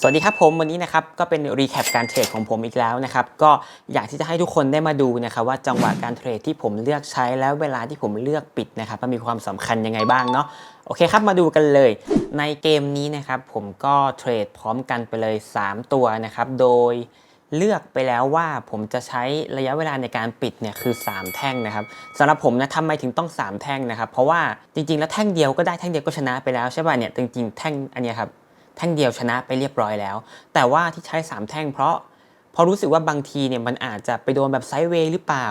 สวัสดีครับผมวันนี้นะครับก็เป็นรีแคปการเทรดของผมอีกแล้วนะครับก็อยากที่จะให้ทุกคนได้มาดูนะครับว่าจังหวะการเทรดที่ผมเลือกใช้แล้วเวลาที่ผมเลือกปิดนะครับมันมีความสำคัญยังไงบ้างเนาะโอเคครับมาดูกันเลย ในเกมนี้นะครับผมก็เทรดพร้อมกันไปเลย 3 ตัวนะครับโดยเลือกไปแล้วว่าผมจะใช้ระยะเวลาในการปิดเนี่ยคือ 3 แท่งนะครับสำหรับผมนะทำไมถึงต้อง 3 แท่งนะครับเพราะว่าจริงๆ แล้วแท่งเดียวก็ได้แท่งเดียวก็ชนะไปแล้วใช่ป่ะเนี่ยจริงๆแท่งอันนี้ครับ แท่งเดียวชนะไปเรียบร้อยแล้ว แต่ว่าที่ใช้ 3 แท่งเพราะพราะรู้สึกว่าบางทีเนี่ยมันอาจจะไปโดนแบบไซด์เวย์หรือเปล่า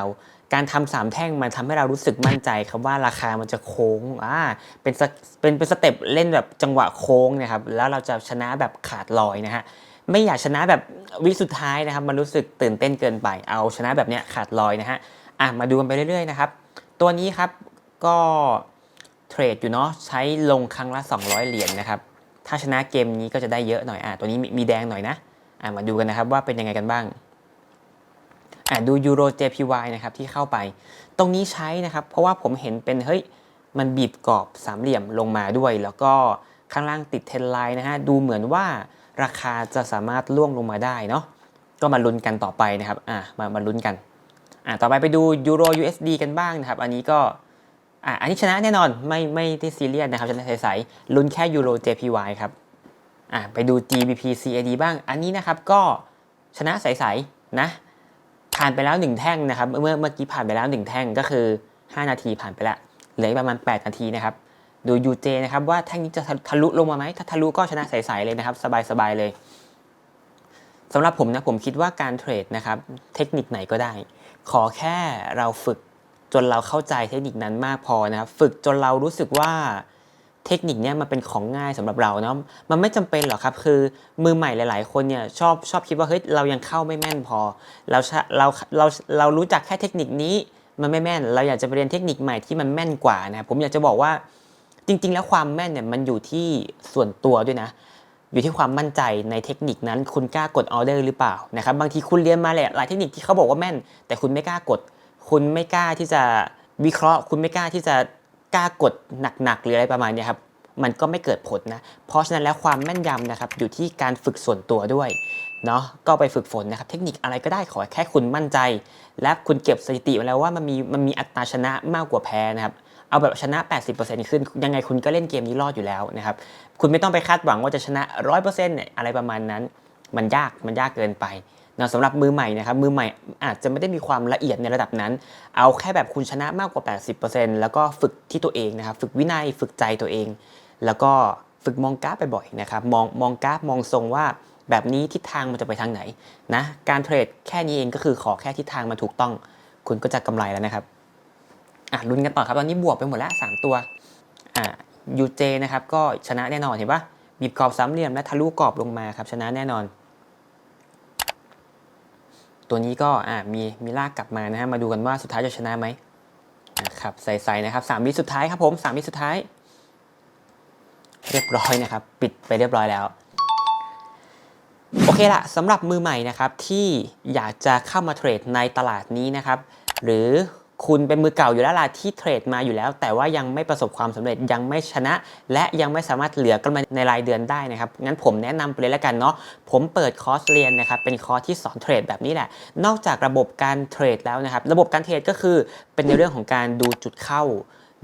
การทำสามแท่งมันทำให้เรารู้สึกมั่นใจครับว่าราคามันจะโค้งอ่าเป็นสเป็นเป็นสเต็ปเล่นแบบจังหวะโค้งนะครับแล้วเราจะชนะแบบขาดลอยนะฮะไม่อยากชนะแบบวิสุดท้ายนะครับ มันรู้สึกตื่นเต้นเกินไป เอาชนะแบบเนี้ยขาดลอยนะฮะอะมาดูกันไปเรื่อยๆนะครับ ตัวนี้ครับก็เทรดอยู่เนาะใช้ลงครั้งละ 200 เหรียญนะครับ ถ้าชนะเกมนี้ก็จะได้เยอะหน่อยอะตัวนี้มีแดงหน่อยนะอะมาดูกันนะครับว่าเป็นยังไงกันบ้างอะดู Euro JPY นะครับที่เข้าไป ตรงนี้ใช้นะครับเพราะว่าผมเห็นเป็นเฮ้ยมันบีบกรอบสามเหลี่ยมลงมาด้วย แล้วก็ข้างล่างติดเทนไลน์นะฮะดูเหมือนว่าราคาจะสามารถล่วงลงมาได้เนาะก็มาลุ้นกันต่อไปนะครับอะมามาลุ้นกันอะต่อไปไปดู Euro USD กันบ้างนะครับ อันนี้ก็ อะอันนี้ชนะแน่นอนไม่ไม่ได้ซีเรียสนะครับชนะใสๆลุ้นแค่ Euro JPY ครับอะไปดู GBP CAD บ้าง อันนี้นะครับก็ชนะใสๆนะผ่านไปแล้ว1แท่งนะครับเมื่อเมื่อกี้ผ่านไปแล้ว1แท่งก็คือ 5 นาทีผ่านไปล้วเหลือประมาณ 8 นาทีนะครับดู UJ นะครับว่าแท่งนี้จะทะลุลงมาไหมถ้าทะลุก็ชนะใสๆเลยนะครับ สบายๆเลยสำหรับผมนะผมคิดว่าการเทรดนะครับเทคนิคไหนก็ได้ ขอแค่เราฝึก จนเราเข้าใจเทคนิคนั้นมากพอนะครับฝึกจนเรารู้สึกว่าเทคนิคเนี้ยมันเป็นของง่ายสำหรับเราเนาะมันไม่จำเป็นหรอกครับ คือมือใหม่หลาย ๆ คนเนี่ยชอบชอบคิดว่าเฮ้ยเรายังเข้าไม่แม่นพอ เราชะเราเราเรารู้จักแค่เทคนิคนี้มันไม่แม่น เราอยากจะไปเรียนเทคนิคใหม่ที่มันแม่นกว่านะผมอยากจะบอกว่าจริง ๆ แล้วความแม่นเนี่ยมันอยู่ที่ส่วนตัวด้วยนะ อยู่ที่ความมั่นใจในเทคนิคนั้น คุณกล้ากดออเดอร์หรือเปล่านะครับบางทีคุณเรียนมาแหละหลายเทคนิคที่เขาบอกว่าแม่น แต่คุณไม่กล้ากด คุณไม่กล้าที่จะวิเคราะห์ คุณไม่กล้าที่จะกล้ากดหนักๆหรืออะไรประมาณนี้ครับมันก็ไม่เกิดผลนะ เพราะฉะนั้นแล้วความแม่นยำนะครับอยู่ที่การฝึกส่วนตัวด้วยเนาะก็ไปฝึกฝนนะครับ เทคนิคอะไรก็ได้ขอแค่คุณมั่นใจ และคุณเก็บสถิติมาแล้วว่ามันมีมันมีอัตราชนะมากกว่าแพ้นะครับเอาแบบชนะ 80%ขึ้น ยังไงคุณก็เล่นเกมนี้รอดอยู่แล้วนะครับ คุณไม่ต้องไปคาดหวังว่าจะชนะ 100%เนี่ยอะไรประมาณนั้น มันยากมันยากเกินไป นะสำหรับมือใหม่นะครับมือใหม่อาจจะไม่ได้มีความละเอียดในระดับนั้น เอาแค่แบบคุณชนะมากกว่า 80%แล้วก็ฝึกที่ตัวเองนะครับ ฝึกวินัยฝึกใจตัวเอง แล้วก็ฝึกมองกราฟบ่อยๆนะครับมองมองกราฟมองทรงว่าแบบนี้ทิศทางมันจะไปทางไหนนะการเทรดแค่นี้เองก็คือขอแค่ทิศทางมันถูกต้อง คุณก็จะกำไรแล้วนะครับอะลุ้นกันต่อครับตอนนี้บวกไปหมดแล้วสามตัวอ่า UJ นะครับก็ชนะแน่นอนเห็นปะบีบกรอบสามเหลี่ยมและทะลุกรอบลงมาครับชนะแน่นอน ตัวนี้ก็มีมีลากกลับมานะฮะมาดูกันว่าสุดท้ายจะชนะไหมนะครับใส่ๆนะครับสามวิสุดท้ายครับผมสามวิสุดท้าย เรียบร้อยนะครับ ปิดไปเรียบร้อยแล้วโอเคละสำหรับมือใหม่นะครับที่อยากจะเข้ามาเทรดในตลาดนี้นะครับ หรือ คุณเป็นมือเก่าอยู่แล้วล่ะที่เทรดมาอยู่แล้ว แต่ว่ายังไม่ประสบความสำเร็จยังไม่ชนะ และยังไม่สามารถเหลือกำไรในรายเดือนได้นะครับงั้นผมแนะนำไปเลยแล้วกันเนาะผมเปิดคอร์สเรียนนะครับเป็นคอร์สที่สอนเทรดแบบนี้แหละ นอกจากระบบการเทรดแล้วนะครับ ระบบการเทรดก็คือเป็นในเรื่องของการดูจุดเข้า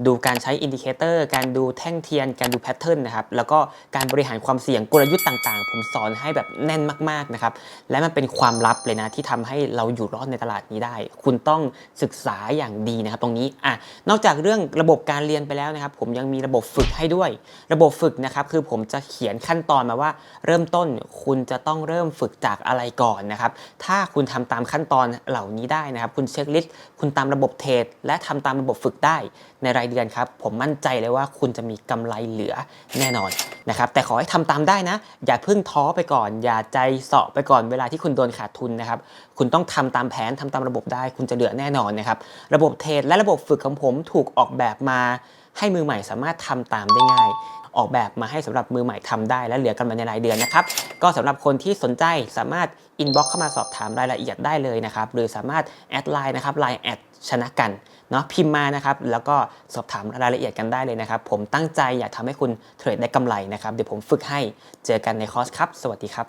ดูการใช้อินดิเคเตอร์การดูแท่งเทียน การดูแพทเทิร์นนะครับ แล้วก็การบริหารความเสี่ยงกลยุทธ์ต่างๆ ผมสอนให้แบบแน่นมากๆนะครับ และมันเป็นความลับเลยนะที่ทำให้เราอยู่รอดในตลาดนี้ได้ คุณต้องศึกษาอย่างดีนะครับตรงนี้อะนอกจากเรื่องระบบการเรียนไปแล้วนะครับ ผมยังมีระบบฝึกให้ด้วย ระบบฝึกนะครับคือผมจะเขียนขั้นตอนมาว่า เริ่มต้นคุณจะต้องเริ่มฝึกจากอะไรก่อนนะครับ ถ้าคุณทำตามขั้นตอนเหล่านี้ได้นะครับ คุณเช็คลิสต์คุณตามระบบเทรดและทำตามระบบฝึกได้ในรายเดือนครับ ผมมั่นใจเลยว่าคุณจะมีกำไรเหลือแน่นอนนะครับ แต่ขอให้ทำตามได้นะ อย่าเพิ่งท้อไปก่อน อย่าใจเสาะไปก่อนเวลาที่คุณโดนขาดทุนนะครับ คุณต้องทำตามแผนทำตามระบบได้ คุณจะเหลือแน่นอนนะครับ ระบบเทรดและระบบฝึกของผมถูกออกแบบมา ให้มือใหม่สามารถทำตามได้ง่ายออกแบบมาให้สำหรับมือใหม่ทำได้และเหลือกำไรในรายเดือนนะครับ ก็สำหรับคนที่สนใจสามารถอินบ็อกเข้ามาสอบถามรายละเอียดได้เลยนะครับ หรือสามารถแอดไลน์นะครับไลน์แอด ชนะกันเนาะพิมพ์มานะครับแล้วก็สอบถามรายละเอียดกันได้เลยนะครับ ผมตั้งใจอยากทำให้คุณเทรดได้กำไรนะครับ เดี๋ยวผมฝึกให้เจอกันในคอร์สครับ สวัสดีครับ